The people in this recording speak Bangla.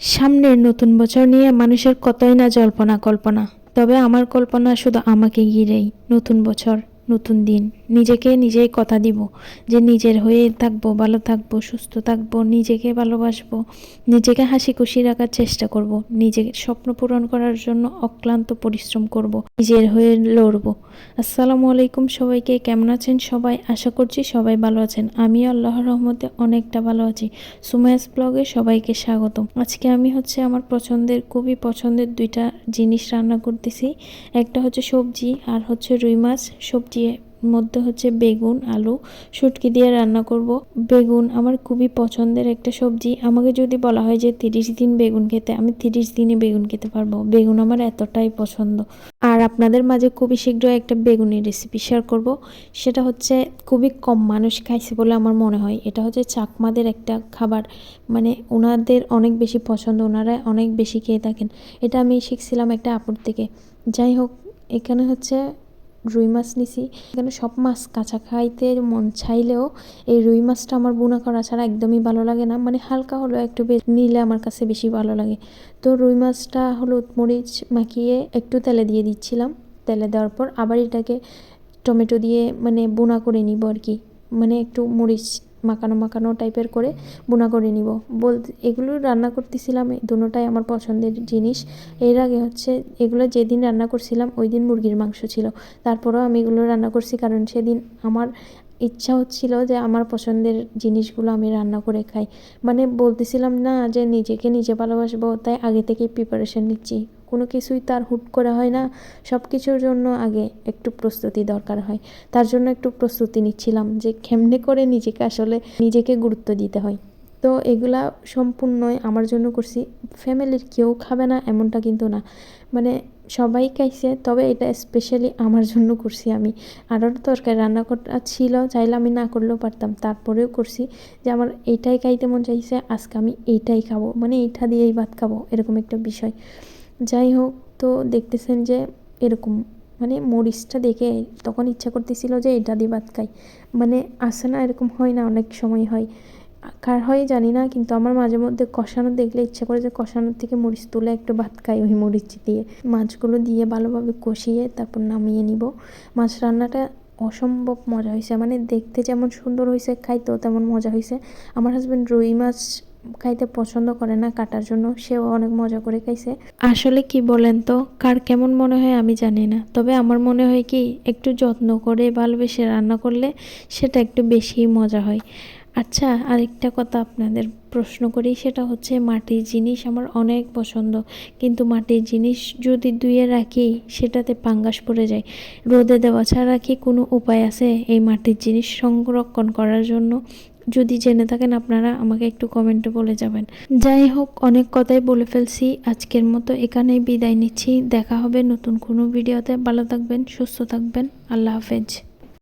সামনের নতুন বছর নিয়ে মানুষের কতই না জল্পনা কল্পনা। তবে আমার কল্পনা শুধু আমাকে ঘিরেই নতুন বছর। নতুন দিন। নিজেকে নিজেই কথা দিব যে নিজের হয়ে থাকব, ভালো থাকব, সুস্থ থাকব, নিজেকে ভালোবাসবো, নিজেকে হাসি খুশি রাখার চেষ্টা করব, নিজের স্বপ্ন পূরণ করার জন্য অক্লান্ত পরিশ্রম করব, নিজের হয়ে লড়বো। আসসালামু আলাইকুম সবাইকে, কেমন আছেন সবাই? আশা করছি সবাই ভালো আছেন। আমি আল্লাহর রহমতে অনেকটা ভালো আছি। সুমায়াস ব্লগে সবাইকে স্বাগত আজকে আমি হচ্ছে আমার পছন্দের, খুবই পছন্দের দুইটা জিনিস রান্না করতেছি। একটা হচ্ছে সবজি আর হচ্ছে রুই মাছ। সবজি মধ্যে হচ্ছে বেগুন, আলু, শুটকি দিয়ে রান্না করব। বেগুন আমার খুবই পছন্দের একটা সবজি। আমাকে যদি বলা হয় যে তিরিশ দিন বেগুন খেতে, আমি তিরিশ দিনে বেগুন খেতে পারব। বেগুন আমার এতটাই পছন্দ। আর আপনাদের মাঝে খুবই শীঘ্র একটা বেগুনের রেসিপি শেয়ার করব। সেটা হচ্ছে খুবই কম মানুষ খাইছে বলে আমার মনে হয়। এটা হচ্ছে চাকমাদের একটা খাবার। মানে ওনাদের অনেক বেশি পছন্দ ওনারা অনেক বেশি খেয়ে থাকেন। এটা আমি শিখছিলাম একটা আপুর থেকে। যাই হোক, এখানে হচ্ছে রুই মাছ নিছি। এখানে সব মাছ কাঁচা খাইতে মন চাইলেও এই রুই মাছটা আমার বোনা করা ছাড়া একদমই ভালো লাগে না। মানে হালকা হলো একটু নিলে আমার কাছে বেশি ভালো লাগে। তো রুই মাছটা হলুদ মরিচ মাখিয়ে একটু তেলে দিয়ে দিচ্ছিলাম। তেলে দেওয়ার পর আবার এটাকে টমেটো দিয়ে মানে বোনা করে নিব আর কি। মানে একটু মরিচ মাখানো মাখানো টাইপের করে বোনা করে নিব। বল এগুলো রান্না করতেছিলাম দুটোটাই আমার পছন্দের জিনিস। এর আগে হচ্ছে এগুলো যেদিন রান্না করছিলাম ওই দিন মুরগির মাংস ছিল। তারপরেও আমি এগুলো রান্না করছি কারণ সেদিন আমার ইচ্ছা হচ্ছিল যে আমার পছন্দের জিনিসগুলো আমি রান্না করে খাই। মানে বলতেছিলাম না যে নিজেকে নিজে ভালোবাসবো, তাই আগে থেকেই প্রিপারেশন নিচ্ছি। কোনো কিছুই তার হুট করা হয় না। সব কিছুর জন্য আগে একটু প্রস্তুতি দরকার হয়। তার জন্য একটু প্রস্তুতি নিচ্ছিলাম যে কেমনে করে নিজেকে আসলে নিজেকে গুরুত্ব দিতে হয়। তো এগুলা সম্পূর্ণই আমার জন্য করছি। ফ্যামিলির কেউ খাবে না এমনটা কিন্তু না। মানে সবাই খাইছে, তবে এটা স্পেশালি আমার জন্য করছি আমি। আরও তরকারি রান্না করা ছিল, চাইলে আমি না করলেও পারতাম। তারপরেও করছি যে আমার এইটাই খাইতে মন চাইছে, আজকে আমি এইটাই খাব। মানে এইটা দিয়েই ভাত খাব, এরকম একটা বিষয়। যাই হোক, তো দেখতেছেন যে এরকম মানে মরিচটা দেখে তখন ইচ্ছা করতেছিল যে এটা দিয়ে ভাত খাই। মানে আসে না এরকম হয় না, অনেক সময় হয়। কার হয় জানি না, কিন্তু আমার মাঝে মধ্যে কষানো দেখলে ইচ্ছা করে যে কষানোর থেকে মরিচ তুলে একটু ভাত খাই ওই মরিচ দিয়ে। মাছগুলো দিয়ে ভালোভাবে কষিয়ে তারপর নামিয়ে নিব। মাছ রান্নাটা অসম্ভব মজা হয়েছে মানে দেখতে যেমন সুন্দর হয়েছে খাইতেও তেমন মজা হয়েছে আমার হাজব্যান্ড রুই মাছ খাইতে পছন্দ করে না কাটার জন্য, সেও অনেক মজা করে খাইছে। আসলে কি বলেন তো, কার কেমন মনে হয় আমি জানি না। তবে আমার মনে হয় কি, একটু যত্ন করে ভালোবেসে রান্না করলে সেটা একটু বেশি মজা হয়। আচ্ছা আরেকটা কথা আপনাদের প্রশ্ন করি, সেটা হচ্ছে মাটির জিনিস আমার অনেক পছন্দ। কিন্তু মাটির জিনিস যদি ধুয়ে রাখি, সেটাতে পাঙ্গাস পড়ে যায়। রোদে দেওয়া ছাড়া কি কোনো উপায় আছে এই মাটির জিনিস সংরক্ষণ করার জন্য? যদি জেনে থাকেন, আপনারা আমাকে একটু কমেন্টে বলে যাবেন। যাই হোক, অনেক কথাই বলে ফেলছি। আজকের মতো এখানেই বিদায় নিচ্ছি। দেখা হবে নতুন কোনো ভিডিওতে ভালো থাকবেন, সুস্থ থাকবেন। আল্লাহ হাফেজ।